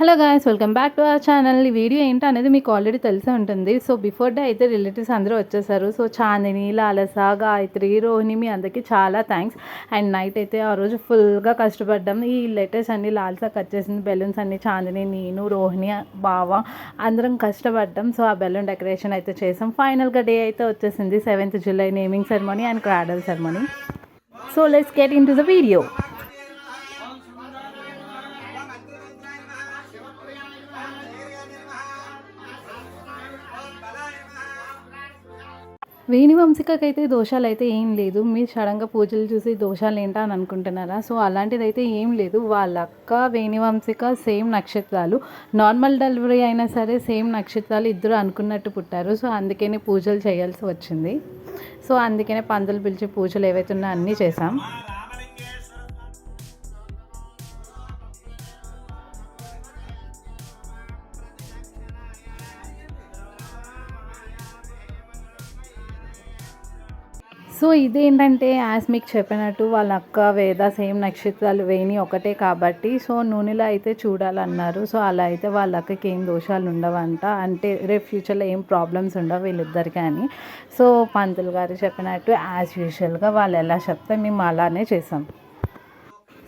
Hello guys welcome back to our channel. ఈ video ఏంటో అనేది మీకు ఆల్రెడీ తెలిసే ఉంటుంది. సో బిఫోర్ డే అయితే రిలేటివ్స్ అందరూ వచ్చేసారు. సో చాందిని లాలస గాయత్రి రోహిణి మీ అందరికీ చాలా థ్యాంక్స్. అండ్ నైట్ అయితే ఆ రోజు ఫుల్గా కష్టపడ్డాం. ఈ లెటర్స్ అన్ని లాలస కట్ చేసింది. బెలూన్స్ అన్ని చాందిని నేను రోహిణి బావ అందరం కష్టపడ్డాం. సో ఆ బెలూన్ డెకరేషన్ అయితే చేసాం. ఫైనల్గా డే అయితే వచ్చేసింది. Seventh July naming ceremony and cradle ceremony. So let's get in to the video. Veni వంశికకైతే దోషాలు అయితే ఏం లేదు. మీరు సడన్గా పూజలు చూసి దోషాలు ఏంటా అని అనుకుంటున్నారా? సో అలాంటిదైతే ఏం లేదు. వాళ్ళ అక్క వేణి వంశిక సేమ్ నక్షత్రాలు. నార్మల్ డెలివరీ అయినా సరే సేమ్ నక్షత్రాలు ఇద్దరు అనుకున్నట్టు పుట్టారు. సో అందుకనే పూజలు చేయాల్సి వచ్చింది. సో అందుకనే పందులు పిలిచి పూజలు ఏవైతే ఉన్నాయో అన్నీ చేసాం సో ఇదేంటంటే యాజ్ మీకు చెప్పినట్టు వాళ్ళ అక్క వేద సేమ్ నక్షత్రాలు వేణి ఒకటే కాబట్టి సో నూనెలో అయితే చూడాలన్నారు. సో అలా అయితే వాళ్ళ అక్కకి ఏం దోషాలు ఉండవంట. అంటే రేపు ఫ్యూచర్లో ఏం ప్రాబ్లమ్స్ ఉండవు వీళ్ళిద్దరు కానీ సో పంతులు గారు చెప్పినట్టు యాజ్ యూజువల్గా వాళ్ళు ఎలా చెప్తే మేము అలానే చేసాం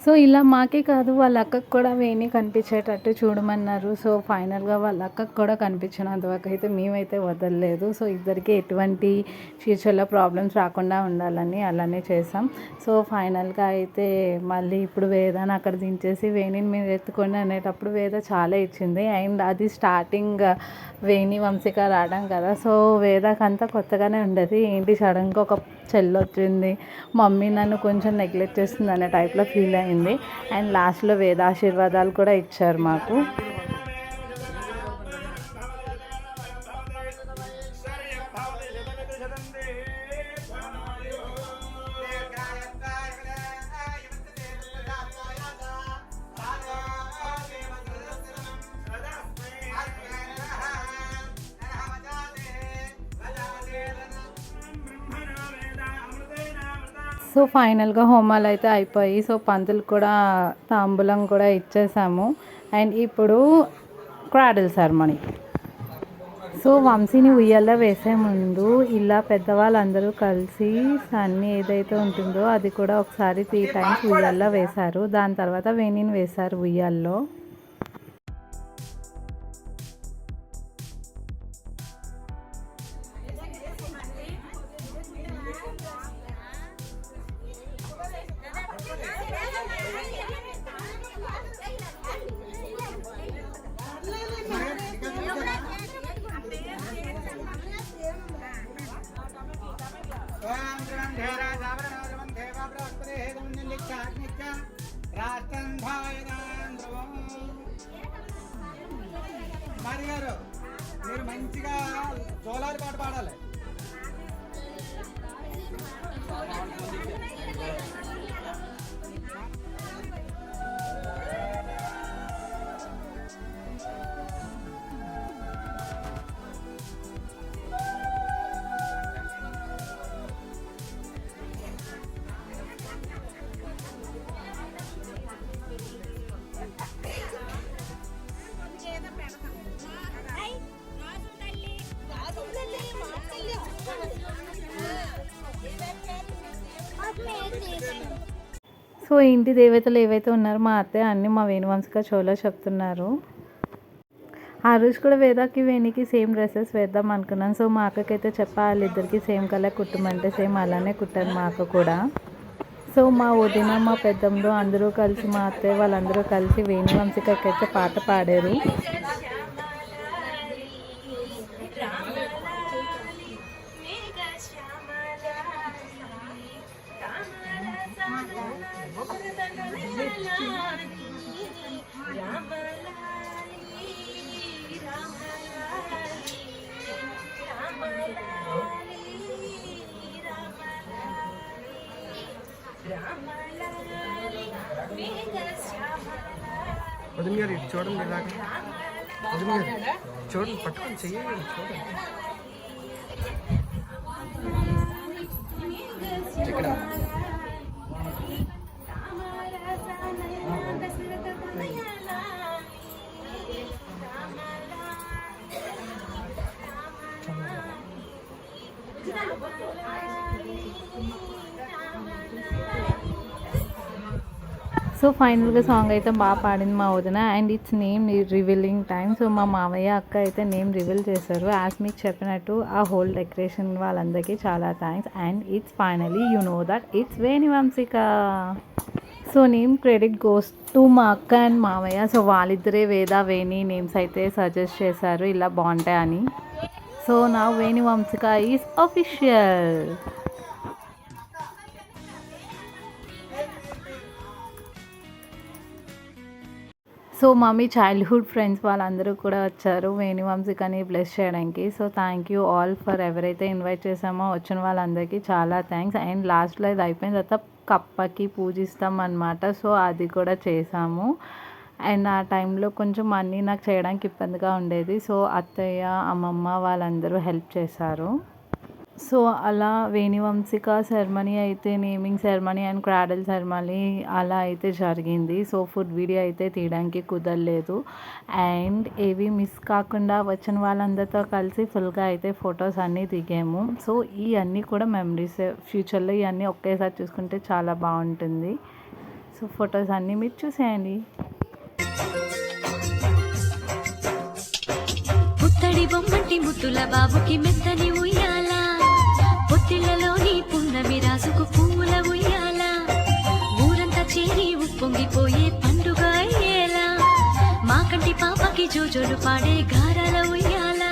సో ఇలా మాకే కాదు వాళ్ళ అక్కకు కూడా వేణి కనిపించేటట్టు చూడమన్నారు. సో ఫైనల్గా వాళ్ళ అక్కకు కూడా కనిపించినంత వరకు అయితే మేమైతే వదలలేదు. సో ఇద్దరికి ఎటువంటి ఫ్యూచర్లో ప్రాబ్లమ్స్ రాకుండా ఉండాలని అలానే చేసాం సో ఫైనల్గా అయితే మళ్ళీ ఇప్పుడు వేదాన్ని అక్కడ దించేసి వేణిని మీరు ఎత్తుకొని అనేటప్పుడు వేద చాలా ఇచ్చింది అండ్ అది స్టార్టింగ్ వేణి వంశిక రావడం కదా. సో వేదకంతా కొత్తగానే ఉండేది. ఏంటి సడన్గా ఒక చెల్లొచ్చింది. మమ్మీ నన్ను కొంచెం నెగ్లెక్ట్ చేస్తుంది అనే టైప్లో ఫీల్ అయింది. అండ్ లాస్ట్లో వేదాశీర్వాదాలు కూడా ఇచ్చారు మాకు. సో ఫైనల్గా హోమాలు అయితే అయిపోయి సో పంతులు కూడా తాంబూలం కూడా ఇచ్చేసాము. అండ్ ఇప్పుడు క్రాడల్ సెరమనీ. సో వంశీని ఉయ్యాల్లో వేసే ముందు ఇలా పెద్దవాళ్ళందరూ కలిసి సన్ని ఏదైతే ఉంటుందో అది కూడా ఒకసారి త్రీ టైమ్స్ ఉయ్యాల్లో వేశారు. దాని తర్వాత వేణిని వేశారు ఉయ్యాల్లో. మరి గారు మీరు మంచిగా జోలాలి పాట పాడాలి. సో ఇంటి దేవతలు ఏవైతే ఉన్నారో మా అత్తయ్య అన్ని మా వేణువంశిక షోలో చెప్తున్నారు. ఆ రోజు కూడా వేదాకి వేణికి సేమ్ డ్రెస్సెస్ వేద్దాం అనుకున్నాను. సో మా అక్కకైతే చెప్పా వాళ్ళిద్దరికి సేమ్ కలర్ కుట్టమంటే సేమ్ అలానే కుట్టారు మా అక్క కూడా. సో మా వదిన మా పెద్దమ్మలు అందరూ కలిసి మా అత్తయ్య వాళ్ళందరూ కలిసి వేణువంశికకి అయితే పాట పాడారు. వదిన గారు ఇటు చూడండి ఇలాగ వదిన గారు చూడండి పట్టుకొని చెయ్యండి చూడండి సో ఫైనల్గా సాంగ్ అయితే బాగా పాడింది మా వదిన. And it's name revealing time so మా మామయ్య అక్క అయితే నేమ్ రివీల్ చేశారు. యాజ్ మీకు చెప్పినట్టు ఆ హోల్ డెకరేషన్ వాళ్ళందరికీ చాలా thanks and it's finally you know that it's Veni Vamshika so name credit goes to మా అక్క అండ్ మామయ్య. సో వాళ్ళిద్దరే వేద వేణి నేమ్స్ అయితే సజెస్ట్ చేశారు. ఇలా బాగుంటాయని. సో నా Veni Vamshika is official so mummy childhood friends వాళ్ళందరూ కూడా వచ్చారు. వేణి వంశికని బ్లెస్ చేయడానికి. So thank you all for ఎవరైతే ఇన్వైట్ చేసామో వచ్చిన వాళ్ళందరికీ చాలా థ్యాంక్స్ అండ్ లాస్ట్లో ఇది అయిపోయిన తర్వాత కప్పకి పూజిస్తాం అనమాట సో అది కూడా చేసాము అండ్ ఆ టైంలో కొంచెం అన్నీ నాకు చేయడానికి ఇబ్బందిగా ఉండేది. సో అత్తయ్య అమ్మమ్మ వాళ్ళందరూ హెల్ప్ చేశారు. సో అలా వేణివంశిక సెరమనీ అయితే naming ceremony and cradle ceremony అలా అయితే జరిగింది. సో ఫుడ్ వీడియో అయితే తీయడానికి కుదరలేదు. అండ్ ఏవి మిస్ కాకుండా వచ్చిన వాళ్ళందరితో కలిసి ఫుల్గా అయితే ఫొటోస్ అన్నీ దిగాము. సో ఇవన్నీ కూడా మెమరీస్ ఫ్యూచర్లో ఇవన్నీ ఒకేసారి చూసుకుంటే చాలా బాగుంటుంది. సో ఫొటోస్ అన్నీ మీరు చూసేయండి. పుత్తడి బొమ్మంటి బాబుకి మెత్తని పాటి జోజోలు పాడే గారాల ఉయ్యాల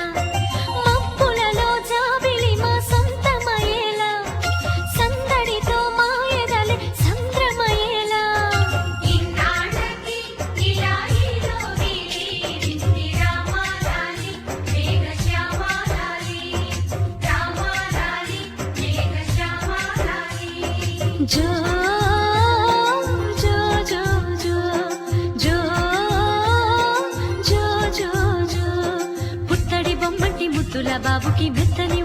మప్పులలో జాబిలి మా సొంతమయేలా సందడితో మా ఎదలే సంద్రమయేలా ఇన్నాళ్ళకి ఇలా ఈలోకి మేఘ శ్యామారాలి రామారాలి మేఘ శ్యామారాలి జో బాబుకి బిడ్డని